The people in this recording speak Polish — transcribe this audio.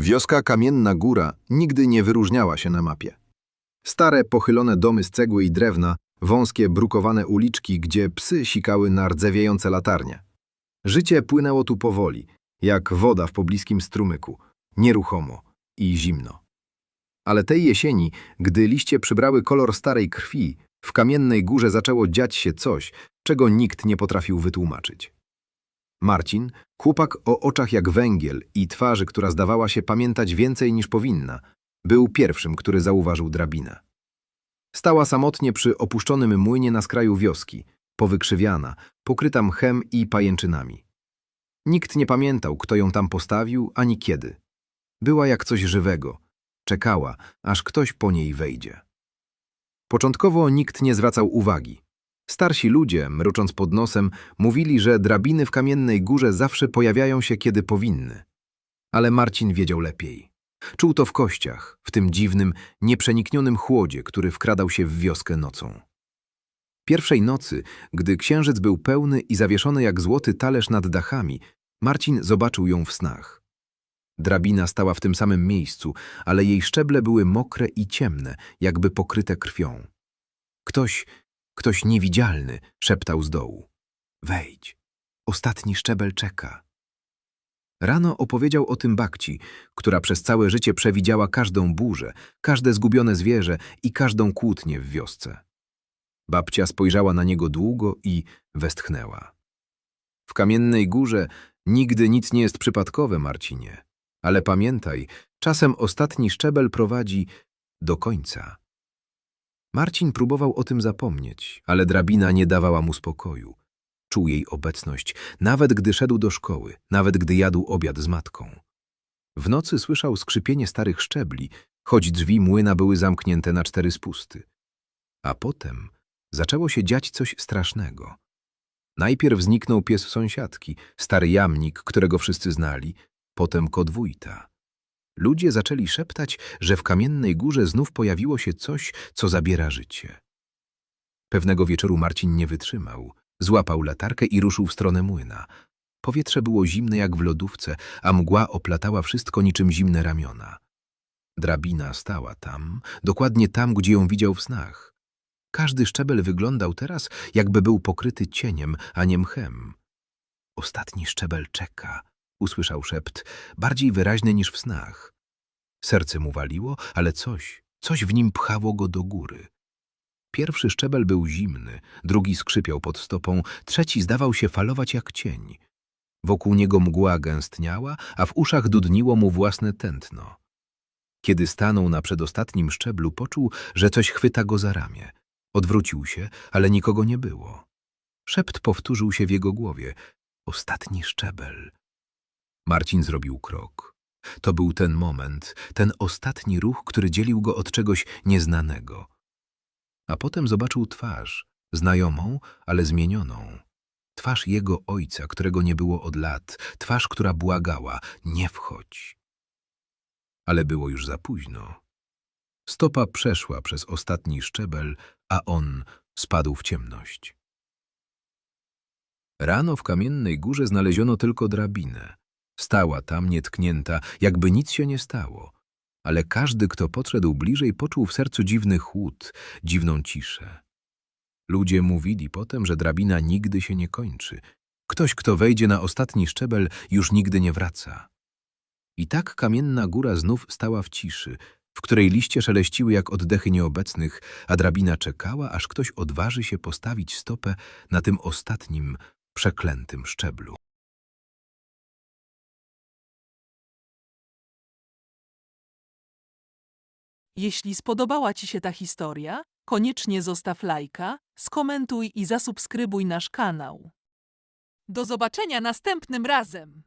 Wioska Kamienna Góra nigdy nie wyróżniała się na mapie. Stare, pochylone domy z cegły i drewna, wąskie, brukowane uliczki, gdzie psy sikały na rdzewiejące latarnie. Życie płynęło tu powoli, jak woda w pobliskim strumyku, nieruchomo i zimno. Ale tej jesieni, gdy liście przybrały kolor starej krwi, w Kamiennej Górze zaczęło dziać się coś, czego nikt nie potrafił wytłumaczyć. Marcin, chłopak o oczach jak węgiel i twarzy, która zdawała się pamiętać więcej niż powinna, był pierwszym, który zauważył drabinę. Stała samotnie przy opuszczonym młynie na skraju wioski, powykrzywiana, pokryta mchem i pajęczynami. Nikt nie pamiętał, kto ją tam postawił, ani kiedy. Była jak coś żywego. Czekała, aż ktoś po niej wejdzie. Początkowo nikt nie zwracał uwagi. Starsi ludzie, mrucząc pod nosem, mówili, że drabiny w kamiennej górze zawsze pojawiają się, kiedy powinny. Ale Marcin wiedział lepiej. Czuł to w kościach, w tym dziwnym, nieprzeniknionym chłodzie, który wkradał się w wioskę nocą. Pierwszej nocy, gdy księżyc był pełny i zawieszony jak złoty talerz nad dachami, Marcin zobaczył ją w snach. Drabina stała w tym samym miejscu, ale jej szczeble były mokre i ciemne, jakby pokryte krwią. Ktoś, ktoś niewidzialny szeptał z dołu. Wejdź, ostatni szczebel czeka. Rano opowiedział o tym bakci, która przez całe życie przewidziała każdą burzę, każde zgubione zwierzę i każdą kłótnię w wiosce. Babcia spojrzała na niego długo i westchnęła. W kamiennej górze nigdy nic nie jest przypadkowe, Marcinie. Ale pamiętaj, czasem ostatni szczebel prowadzi do końca. Marcin próbował o tym zapomnieć, ale drabina nie dawała mu spokoju. Czuł jej obecność, nawet gdy szedł do szkoły, nawet gdy jadł obiad z matką. W nocy słyszał skrzypienie starych szczebli, choć drzwi młyna były zamknięte na cztery spusty. A potem zaczęło się dziać coś strasznego. Najpierw zniknął pies sąsiadki, stary jamnik, którego wszyscy znali, potem kot wójta. Ludzie zaczęli szeptać, że w kamiennej górze znów pojawiło się coś, co zabiera życie. Pewnego wieczoru Marcin nie wytrzymał. Złapał latarkę i ruszył w stronę młyna. Powietrze było zimne jak w lodówce, a mgła oplatała wszystko niczym zimne ramiona. Drabina stała tam, dokładnie tam, gdzie ją widział w snach. Każdy szczebel wyglądał teraz, jakby był pokryty cieniem, a nie mchem. Ostatni szczebel czeka, usłyszał szept, bardziej wyraźny niż w snach. Serce mu waliło, ale coś, coś w nim pchało go do góry. Pierwszy szczebel był zimny, drugi skrzypiał pod stopą, trzeci zdawał się falować jak cień. Wokół niego mgła gęstniała, a w uszach dudniło mu własne tętno. Kiedy stanął na przedostatnim szczeblu, poczuł, że coś chwyta go za ramię. Odwrócił się, ale nikogo nie było. Szept powtórzył się w jego głowie. Ostatni szczebel. Marcin zrobił krok. To był ten moment, ten ostatni ruch, który dzielił go od czegoś nieznanego. A potem zobaczył twarz, znajomą, ale zmienioną. Twarz jego ojca, którego nie było od lat, twarz, która błagała, nie wchodź. Ale było już za późno. Stopa przeszła przez ostatni szczebel, a on spadł w ciemność. Rano w kamiennej górze znaleziono tylko drabinę. Stała tam nietknięta, jakby nic się nie stało. Ale każdy, kto podszedł bliżej, poczuł w sercu dziwny chłód, dziwną ciszę. Ludzie mówili potem, że drabina nigdy się nie kończy. Ktoś, kto wejdzie na ostatni szczebel, już nigdy nie wraca. I tak kamienna góra znów stała w ciszy, w której liście szeleściły jak oddechy nieobecnych, a drabina czekała, aż ktoś odważy się postawić stopę na tym ostatnim, przeklętym szczeblu. Jeśli spodobała Ci się ta historia, koniecznie zostaw lajka, skomentuj i zasubskrybuj nasz kanał. Do zobaczenia następnym razem!